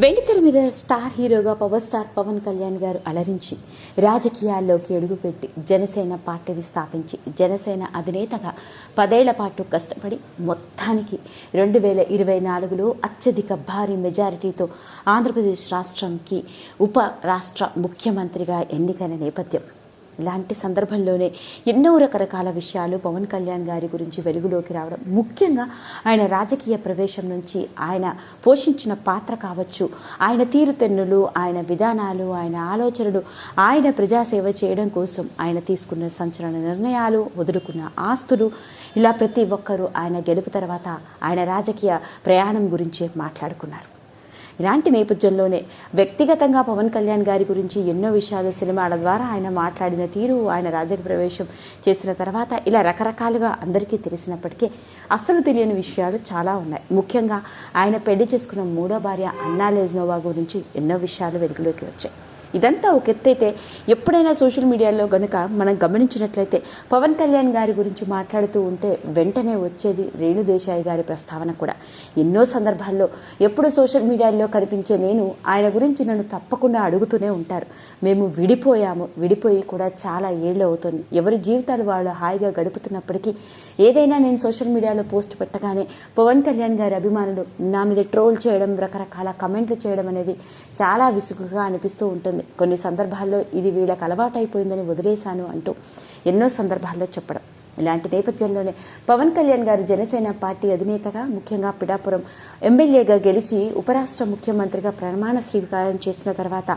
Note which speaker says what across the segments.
Speaker 1: వెండితెర మీద స్టార్ హీరోగా పవర్ స్టార్ పవన్ కళ్యాణ్ గారు అలరించి రాజకీయాల్లోకి అడుగుపెట్టి జనసేన పార్టీని స్థాపించి జనసేన అధినేతగా పదేళ్ళ పాటు కష్టపడి మొత్తానికి రెండు వేల ఇరవై నాలుగులో అత్యధిక భారీ మెజారిటీతో ఆంధ్రప్రదేశ్ రాష్ట్రంకి ఉప రాష్ట్ర ముఖ్యమంత్రిగా ఎన్నికైన నేపథ్యం. ఇలాంటి సందర్భంలోనే ఎన్నో రకరకాల విషయాలు పవన్ కళ్యాణ్ గారి గురించి వెలుగులోకి రావడం. ముఖ్యంగా ఆయన రాజకీయ ప్రవేశం నుంచి ఆయన పోషించిన పాత్ర కావచ్చు ఆయన తీరుతెన్నులు ఆయన విధానాలు ఆయన ఆలోచనలు ఆయన ప్రజాసేవ చేయడం కోసం ఆయన తీసుకున్న సంచలన నిర్ణయాలు వదులుకున్న ఆస్తులు ఇలా ప్రతి ఒక్కరూ ఆయన గెలుపు తర్వాత ఆయన రాజకీయ ప్రయాణం గురించి మాట్లాడుకున్నారు. ఇలాంటి నేపథ్యంలోనే వ్యక్తిగతంగా పవన్ కళ్యాణ్ గారి గురించి ఎన్నో విషయాలు సినిమాల ద్వారా ఆయన మాట్లాడిన తీరు ఆయన రాజకీయ ప్రవేశం చేసిన తర్వాత ఇలా రకరకాలుగా అందరికీ తెలిసినప్పటికీ అస్సలు తెలియని విషయాలు చాలా ఉన్నాయి. ముఖ్యంగా ఆయన పెళ్ళి చేసుకున్న మూడో భార్య అన్నా లెజ్నోవా గురించి ఎన్నో విషయాలు వెలుగులోకి వచ్చాయి. ఇదంతా ఒక ఎత్తైతే ఎప్పుడైనా సోషల్ మీడియాలో గనుక మనం గమనించినట్లయితే పవన్ కళ్యాణ్ గారి గురించి మాట్లాడుతూ ఉంటే వెంటనే వచ్చేది రేణుదేశాయి గారి ప్రస్తావన కూడా. ఎన్నో సందర్భాల్లో ఎప్పుడు సోషల్ మీడియాలో కనిపించే నేను ఆయన గురించి నన్ను తప్పకుండా అడుగుతూనే ఉంటారు. మేము విడిపోయాము. విడిపోయి కూడా చాలా ఏళ్ళు అవుతుంది ఎవరి జీవితాలు వాళ్ళు హాయిగా గడుపుతున్నప్పటికీ ఏదైనా నేను సోషల్ మీడియాలో పోస్ట్ పెట్టగానే పవన్ కళ్యాణ్ గారి అభిమానులు నా మీద ట్రోల్ చేయడం రకరకాల కమెంట్లు చేయడం అనేది చాలా విసుగుగా అనిపిస్తూ ఉంటుంది. కొన్ని సందర్భాల్లో ఇది వీళ్ళకి అలవాటైపోయిందని వదిలేశాను అంటూ ఎన్నో సందర్భాల్లో చెప్పడం. ఇలాంటి నేపథ్యంలోనే పవన్ కళ్యాణ్ గారు జనసేన పార్టీ అధినేతగా ముఖ్యంగా పిఠాపురం ఎమ్మెల్యేగా గెలిచి ఉపరాష్ట్ర ముఖ్యమంత్రిగా ప్రమాణ స్వీకారం చేసిన తర్వాత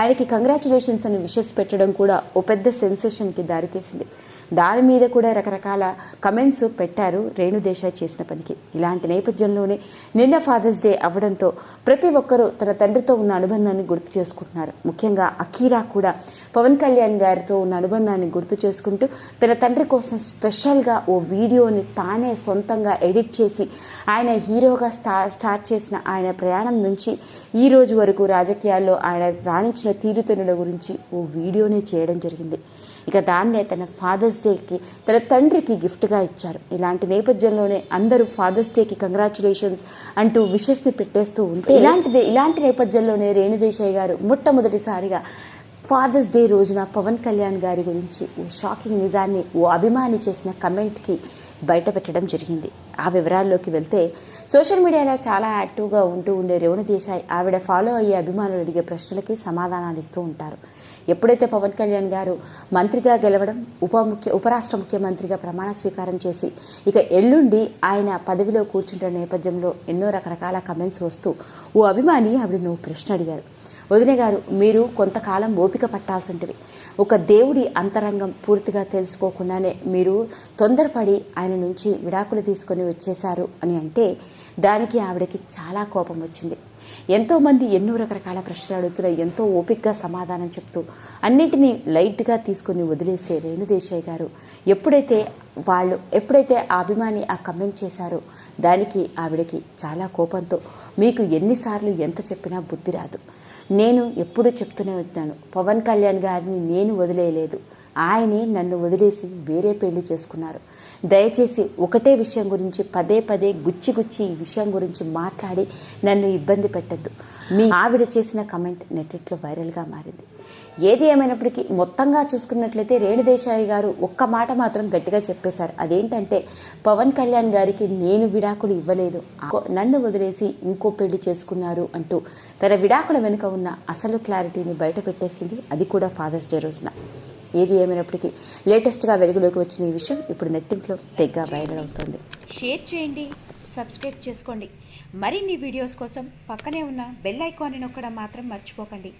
Speaker 1: ఆయనకి కంగ్రాచులేషన్స్ అని విషెస్ పెట్టడం కూడా ఓ పెద్ద సెన్సేషన్కి దారితీసింది. దాని మీద కూడా రకరకాల కమెంట్స్ పెట్టారు రేణుదేశాయ్ చేసిన పనికి. ఇలాంటి నేపథ్యంలోనే నిన్న ఫాదర్స్ డే అవ్వడంతో ప్రతి ఒక్కరూ తన తండ్రితో ఉన్న అనుబంధాన్ని గుర్తు చేసుకుంటున్నారు. ముఖ్యంగా అఖీరా కూడా పవన్ కళ్యాణ్ గారితో ఉన్న అనుబంధాన్ని గుర్తు చేసుకుంటూ తన తండ్రి కోసం స్పెషల్గా ఓ వీడియోని తానే సొంతంగా ఎడిట్ చేసి ఆయన హీరోగా స్టా స్టార్ట్ చేసిన ఆయన ప్రయాణం నుంచి ఈ రోజు వరకు రాజకీయాల్లో ఆయన రాణించిన తీరుతెన్నుల గురించి ఓ వీడియోనే చేయడం జరిగింది. ఇక దాన్నే తన ఫాదర్స్ డేకి తన తండ్రికి గిఫ్ట్గా ఇచ్చారు. ఇలాంటి నేపథ్యంలోనే అందరూ ఫాదర్స్ డేకి కంగ్రాచులేషన్స్ అంటూ విషెస్ని పెట్టేస్తూ ఉంటే ఇలాంటిదే ఇలాంటి నేపథ్యంలోనే రేణుదేశాయ్ గారు మొట్టమొదటిసారిగా ఫాదర్స్ డే రోజున పవన్ కళ్యాణ్ గారి గురించి ఓ షాకింగ్ నిజాన్ని ఓ అభిమాని చేసిన కమెంట్కి బయటపెట్టడం జరిగింది. ఆ వివరాల్లోకి వెళ్తే సోషల్ మీడియాలో చాలా యాక్టివ్గా ఉంటూ ఉండే రేవణ దేశాయ్ ఆవిడ ఫాలో అయ్యే అభిమానులు అడిగే ప్రశ్నలకి సమాధానాలు ఇస్తూ ఉంటారు. ఎప్పుడైతే పవన్ కళ్యాణ్ గారు మంత్రిగా గెలవడం ఉప ముఖ్య ఉపరాష్ట్ర ముఖ్యమంత్రిగా ప్రమాణ స్వీకారం చేసి ఇక ఎల్లుండి ఆయన పదవిలో కూర్చుంటున్న నేపథ్యంలో ఎన్నో రకరకాల కమెంట్స్ వస్తూ ఓ అభిమాని ఆవిడ నువ్వు ప్రశ్న అడిగారు. వదిన గారు మీరు కొంతకాలం ఓపిక పట్టాల్సి ఉంటుంది ఒక దేవుడి అంతరంగం పూర్తిగా తెలుసుకోకుండానే మీరు తొందరపడి ఆయన నుంచి విడాకులు తీసుకొని వచ్చేశారు అని అంటే దానికి ఆవిడకి చాలా కోపం వచ్చింది. ఎంతోమంది ఎన్నో రకరకాల ప్రశ్నలు అడుగుతున్న ఎంతో ఓపికగా సమాధానం చెప్తూ అన్నింటినీ లైట్గా తీసుకుని వదిలేసే రేణుదేశాయ్ గారు. ఎప్పుడైతే వాళ్ళు ఎప్పుడైతే ఆ అభిమాని ఆ కమెంట్ చేశారో దానికి ఆవిడకి చాలా కోపంతో మీకు ఎన్నిసార్లు ఎంత చెప్పినా బుద్ధి రాదు. నేను ఎప్పుడూ చెప్తూనే ఉన్నాను పవన్ కళ్యాణ్ గారిని నేను వదిలేయలేదు. ఆయనే నన్ను వదిలేసి వేరే పెళ్ళి చేసుకున్నారు. దయచేసి ఒకటే విషయం గురించి పదే పదే గుచ్చి గుచ్చి ఈ విషయం గురించి మాట్లాడి నన్ను ఇబ్బంది పెట్టద్దు. మీ ఆవిడ చేసిన కమెంట్ నెట్లో వైరల్గా మారింది. ఏది ఏమైనప్పటికీ మొత్తంగా చూసుకున్నట్లయితే రేణుదేశాయి గారు ఒక్క మాట మాత్రం గట్టిగా చెప్పేశారు. అదేంటంటే పవన్ కళ్యాణ్ గారికి నేను విడాకులు ఇవ్వలేదు. నన్ను వదిలేసి ఇంకో పెళ్ళి చేసుకున్నారు అంటూ తన విడాకుల వెనుక ఉన్న అసలు క్లారిటీని బయట పెట్టేసింది అది కూడా ఫాదర్స్ డే రోజున. ఏది ఏమైనప్పటికీ లేటెస్ట్గా వెలుగులోకి వచ్చిన ఈ విషయం ఇప్పుడు నెట్టింట్లో తెగ్గా వైరల్ అవుతోంది.
Speaker 2: షేర్ చేయండి సబ్స్క్రైబ్ చేసుకోండి. మరిన్ని వీడియోస్ కోసం పక్కనే ఉన్న బెల్ ఐకాన్ని నొక్కడం మాత్రం మర్చిపోకండి.